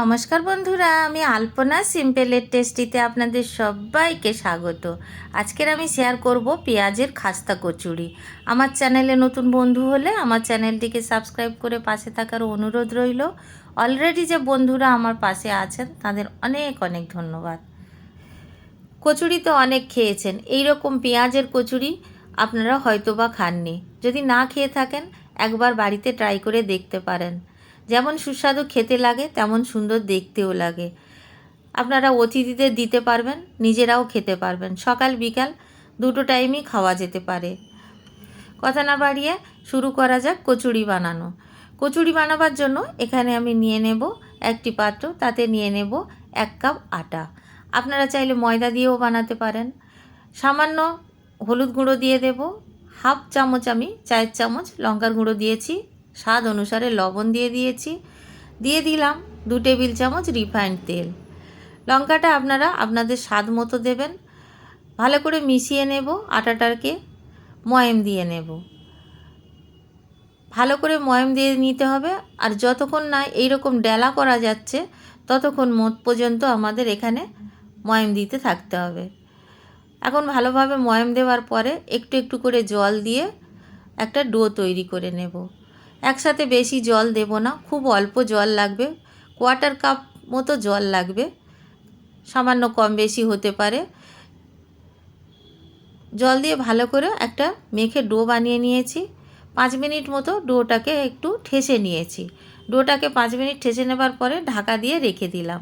নমস্কার বন্ধুরা, আমি আলপনা সিম্পলের টেস্টিতে আপনাদের সবাইকে স্বাগত। আজকের আমি শেয়ার করব পেঁয়াজের খাস্তা কচুরি। আমার চ্যানেলে নতুন বন্ধু হলে আমার চ্যানেলটিকে সাবস্ক্রাইব করে পাশে থাকার অনুরোধ রইল। অলরেডি যে বন্ধুরা আমার পাশে আছেন, তাদের অনেক অনেক ধন্যবাদ। কচুরি তো অনেক খেয়েছেন এই রকম পেঁয়াজের কচুরি আপনারা হয়তো বা খাননি। যদি না খেয়ে থাকেন, একবার বাড়িতে ট্রাই করে দেখতে পারেন। যেমন সুস্বাদু খেতে লাগে, তেমন সুন্দর দেখতেও লাগে। আপনারা অতিথিদের দিতে পারবেন, নিজেরাও খেতে পারবেন। সকাল, বিকাল দুটো টাইমই খাওয়া যেতে পারে। কথা না বাড়িয়ে শুরু করা যাক কচুরি বানানো। কচুরি বানাবার জন্য এখানে আমি নিয়ে নেব একটি পাত্র, তাতে নিয়ে নেব এক কাপ আটা। আপনারা চাইলে ময়দা দিয়েও বানাতে পারেন। সামান্য হলুদ গুঁড়ো দিয়ে দেব। হাফ চামচ আমি চায়ের চামচ লঙ্কার গুঁড়ো দিয়েছি। স্বাদ অনুসারে লবণ দিয়ে দিয়েছি। দিয়ে দিলাম দু টেবিল চামচ রিফাইন্ড তেল। লঙ্কাটা আপনারা আপনাদের স্বাদ মতো দেবেন। ভালো করে মিশিয়ে নেব, আটাটাকে ময়েম দিয়ে নেব। ভালো করে ময়েম দিয়ে নিতে হবে। আর যতক্ষণ না এইরকম ডেলা করা যাচ্ছে, ততক্ষণ মোট পর্যন্ত আমাদের এখানে ময়েম দিতে থাকতে হবে। এখন ভালোভাবে ময়েম দেওয়ার পরে একটু একটু করে জল দিয়ে একটা ডো তৈরি করে নেব। একসাথে বেশি জল দেব না, খুব অল্প জল লাগবে কোয়ার্টার কাপ মতো জল লাগবে, সামান্য কম বেশি হতে পারে। জল দিয়ে ভালো করে একটা মেখে ডো বানিয়ে নিয়েছি, পাঁচ মিনিট মতো ডোটাকে একটু ঠেসে নিয়েছি। ডোটাকে পাঁচ মিনিট ঠেসে নেবার পরে ঢাকা দিয়ে রেখে দিলাম।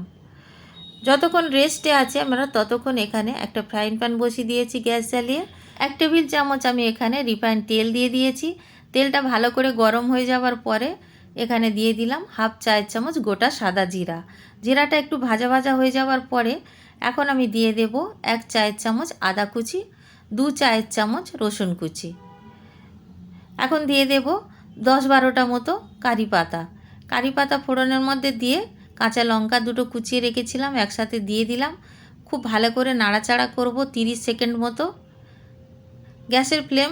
যতক্ষণ রেস্টে আছে আমরা ততক্ষণ এখানে একটা ফ্রাইং প্যান বসিয়ে দিয়েছি গ্যাস জ্বালিয়ে। এক টেবিল চামচ আমি এখানে রিফাইন্ড তেল দিয়ে দিয়েছি। তেলটা ভালো করে গরম হয়ে যাওয়ার পরে এখানে দিয়ে দিলাম হাফ চায়ের চামচ গোটা সাদা জিরা। জিরাটা একটু ভাজা ভাজা হয়ে যাওয়ার পরে এখন আমি দিয়ে দেব এক চায়ের চামচ আদা কুচি, দু চায়ের চামচ রসুন কুচি। এখন দিয়ে দেব দশ বারোটা মতো কারি পাতা। কারি পাতা ফোড়নের মধ্যে দিয়ে কাঁচা লঙ্কা দুটো কুচিয়ে রেখেছিলাম, একসাথে দিয়ে দিলাম। খুব ভালো করে নাড়াচাড়া করব তিরিশ সেকেন্ড মতো। গ্যাসের ফ্লেম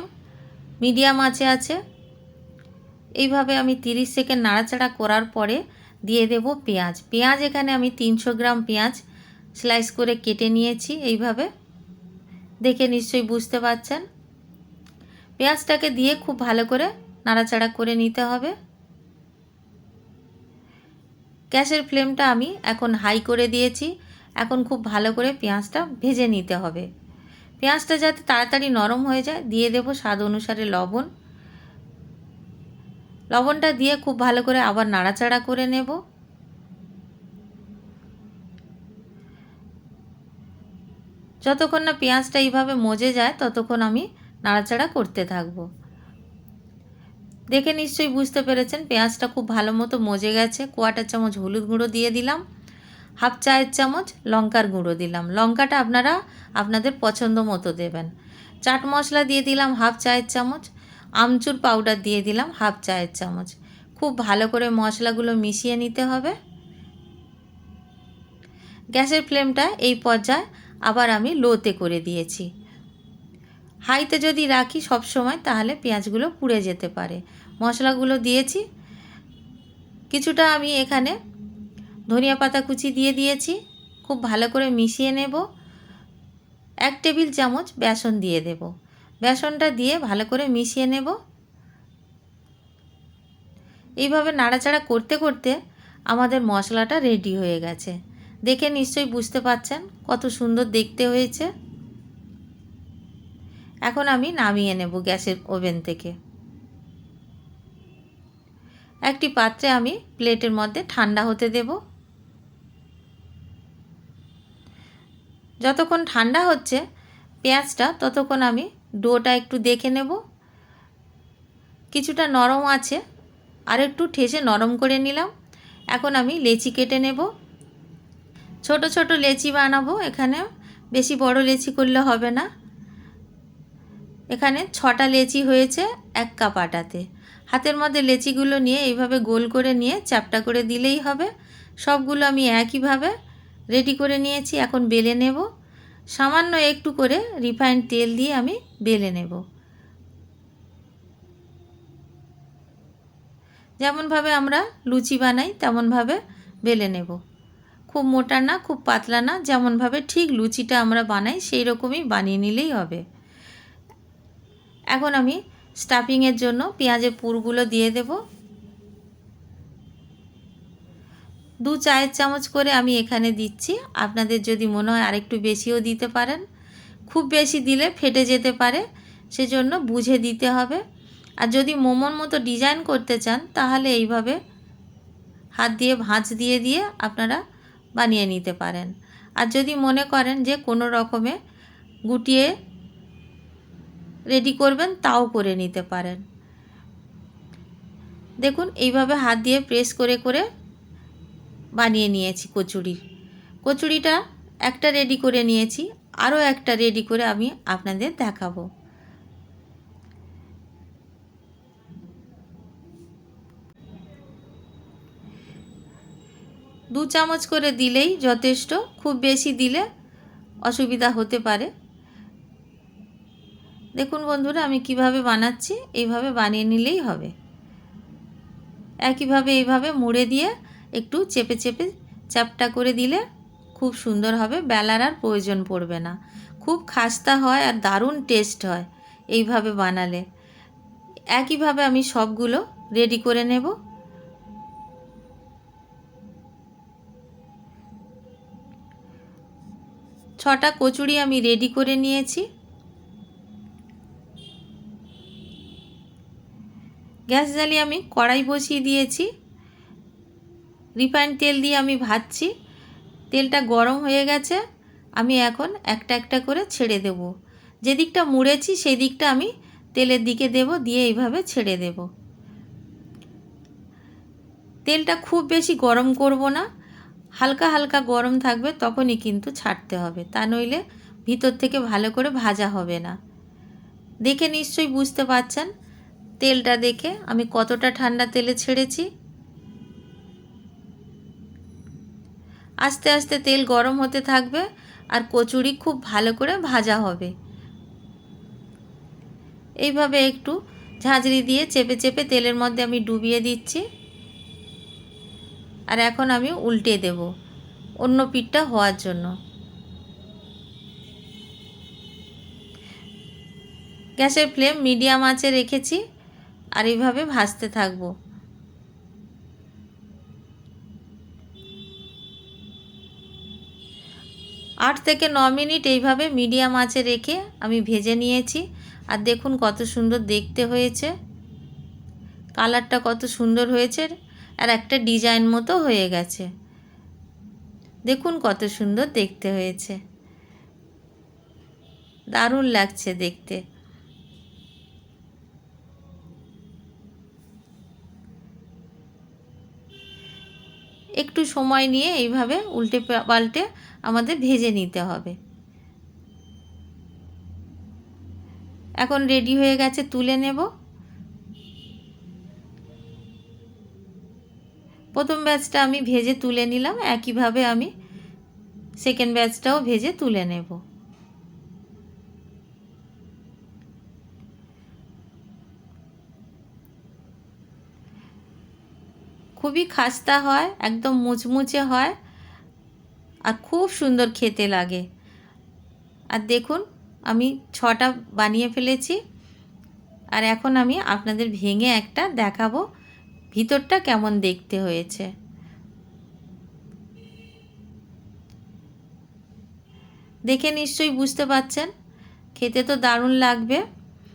মিডিয়াম আছে আছে। এইভাবে আমি তিরিশ সেকেন্ড নাড়াচাড়া করার পরে দিয়ে দেব পেঁয়াজ। পেঁয়াজ এখানে আমি তিনশো গ্রাম পেঁয়াজ স্লাইস করে কেটে নিয়েছি এইভাবে। দেখে নিশ্চয়ই বুঝতে পারছেন? পেঁয়াজটাকে দিয়ে খুব ভালো করে নাড়াচাড়া করে নিতে হবে। গ্যাসের ফ্লেমটা আমি এখন হাই করে দিয়েছি। এখন খুব ভালো করে পেঁয়াজটা ভেজে নিতে হবে। পেঁয়াজটা যাতে তাড়াতাড়ি নরম হয়ে যায়, দিয়ে দেব স্বাদ অনুসারে লবণ। লবণটা দিয়ে খুব ভালো করে আবার নাড়াচাড়া করে নেব। যতক্ষণ না পেঁয়াজটা এইভাবে মজে যায়, ততক্ষণ আমি নাড়াচাড়া করতে থাকব। দেখে নিশ্চয়ই বুঝতে পেরেছেন, পেঁয়াজটা খুব ভালো মতো মজে গেছে। কোয়াটার চামচ হলুদ গুঁড়ো দিয়ে দিলাম, হাফ চায়ের চামচ লঙ্কার গুঁড়ো দিলাম। লঙ্কাটা আপনারা আপনাদের পছন্দ মতো দেবেন। চাট মশলা দিয়ে দিলাম হাফ চায়ের চামচ আমচুর পাউডার দিয়ে দিলাম হাফ চায়ের চামচ। খুব ভালো করে মশলাগুলো মিশিয়ে নিতে হবে। গ্যাসের ফ্লেমটা এই পর্যায়ে আবার আমি লোতে করে দিয়েছি। হাইতে যদি রাখি সব সময় তাহলে পেঁয়াজগুলো পুড়ে যেতে পারে। মশলাগুলো দিয়েছি। কিছুটা আমি এখানে ধনিয়া পাতা কুচি দিয়ে দিয়েছি। খুব ভালো করে মিশিয়ে নেব। এক টেবিল চামচ বেসন দিয়ে দেব। বেসনটা দিয়ে ভালো করে মিশিয়ে নেব। এইভাবে নাড়াচাড়া করতে করতে আমাদের মশলাটা রেডি হয়ে গেছে। দেখে নিশ্চয়ই বুঝতে পাচ্ছেন কত সুন্দর দেখতে হয়েছে। এখন আমি নামিয়ে নেব গ্যাসের ওভেন থেকে। একটি পাত্রে আমি প্লেটের মধ্যে ঠান্ডা হতে দেব। যতক্ষণ ঠান্ডা হচ্ছে, পেঁয়াজটা ততক্ষণ আমি ডোটা একটু দেখে নেব। কিছুটা নরম আছে, আর একটু ঠেসে নরম করে নিলাম। এখন আমি লেচি কেটে নেব। ছোট ছোট লেচি বানাবো এখানে, বেশি বড় লেচি করলে হবে না। এখানে ছটা লেচি হয়েছে এক কাপ আটাতে। হাতের মধ্যে লেচিগুলো নিয়ে এইভাবে গোল করে নিয়ে চ্যাপটা করে দিলেই হবে। সবগুলো আমি একইভাবে রেডি করে নিয়েছি, এখন বেলে নেব। সামান্য একটু করে রিফাইন্ড তেল দিয়ে আমি বেলে নেব। যেমনভাবে আমরা লুচি বানাই, তেমনভাবে বেলে নেব। খুব মোটা না, খুব পাতলা না, যেমনভাবে ঠিক লুচিটা আমরা বানাই, সেই রকমই বানিয়ে নিলেই হবে। এখন আমি স্টাফিংয়ের জন্য পেঁয়াজের পুরগুলো দিয়ে দেব। দু চায়ের চামচ করে আমি এখানে দিচ্ছি। আপনাদের যদি মনে হয় আরেকটু বেশিও দিতে পারেন। খুব বেশি দিলে ফেটে যেতে পারে, সেজন্য বুঝে দিতে হবে। আর যদি মোমোর মতো ডিজাইন করতে চান, তাহলে এইভাবে হাত দিয়ে ভাঁজ দিয়ে দিয়ে আপনারা বানিয়ে নিতে পারেন। আর যদি মনে করেন যে কোনো রকমে গুটিয়ে রেডি করবেন, তাও করে নিতে পারেন। দেখুন, এইভাবে হাত দিয়ে প্রেস করে করে বানিয়ে নিয়েছি কচুরি। কচুরিটা একটা রেডি করে নিয়েছি, আরও একটা রেডি করে আমি আপনাদের দেখাবো। দু চামচ করে দিলেই যথেষ্ট, খুব বেশি দিলে অসুবিধা হতে পারে। দেখুন বন্ধুরা, আমি কীভাবে বানাচ্ছি, এইভাবে বানিয়ে নিলেই হবে। একইভাবে, এইভাবে মুড়ে দিয়ে একটু চেপে চেপে চ্যাপটা করে দিলে খুব সুন্দর হবে, বেলার আর প্রয়োজন পড়বে না। খুব খাস্তা হয় আর দারুণ টেস্ট হয় এইভাবে বানালে। একইভাবে আমি সবগুলো রেডি করে নেব। ছটা কচুরি আমি রেডি করে নিয়েছি। গ্যাস জ্বালিয়ে আমি কড়াই বসিয়ে দিয়েছি। রিফাইন তেল দিয়ে আমি ভাজছি। তেলটা গরম হয়ে গেছে। আমি এখন একটা একটা করে ছেড়ে দেব। যে দিকটা মুড়েছি সেই দিকটা আমি তেলের দিকে দেব, দিয়ে এইভাবে ছেড়ে দেব। তেলটা খুব বেশি গরম করব না। হালকা হালকা গরম থাকবে তখনই কিন্তু ছাড়তে হবে। তা নইলে ভিতর থেকে ভালো করে ভাজা হবে না। দেখে নিশ্চয়ই বুঝতে পারছেন, তেলটা দেখে আমি কতটা ঠান্ডা তেলে ছেড়েছি। আস্তে আস্তে তেল গরম হতে থাকবে আর কচুরি খুব ভালো করে ভাজা হবে। এইভাবে একটু ঝাঁঝরি দিয়ে চেপে চেপে তেলের মধ্যে আমি ডুবিয়ে দিচ্ছি। আর এখন আমি উল্টে দেব অন্য পিঠটা হওয়ার জন্য। গ্যাসের ফ্লেম মিডিয়াম আঁচে রেখেছি আর এইভাবে ভাজতে থাকব। আট থেকে ন মিনিট এইভাবে মিডিয়াম আঁচে রেখে আমি ভেজে নিয়েছি। আর দেখুন কত সুন্দর দেখতে হয়েছে। কালারটা কত সুন্দর হয়েছে আর একটা ডিজাইন মতো হয়ে গেছে। দেখুন কত সুন্দর দেখতে হয়েছে। দারুণ লাগছে দেখতে। একটু সময় নিয়ে এইভাবে উল্টে পাল্টে আমাদের ভেজে নিতে হবে। এখন রেডি হয়ে গেছে, তুলে নেব। প্রথম ব্যাচটা আমি ভেজে তুলে নিলাম, একইভাবে আমি সেকেন্ড ব্যাচটাও ভেজে তুলে নেব। খুবই খাস্তা হয়, একদম মুচমুচে হয় আর খুব সুন্দর খেতে লাগে। আর দেখুন, আমি ছটা বানিয়ে ফেলেছি। আর এখন আমি আপনাদের ভেঙে একটা দেখাবো ভিতরটা কেমন দেখতে হয়েছে। দেখে নিশ্চয়ই বুঝতে পাচ্ছেন খেতে তো দারুণ লাগবে।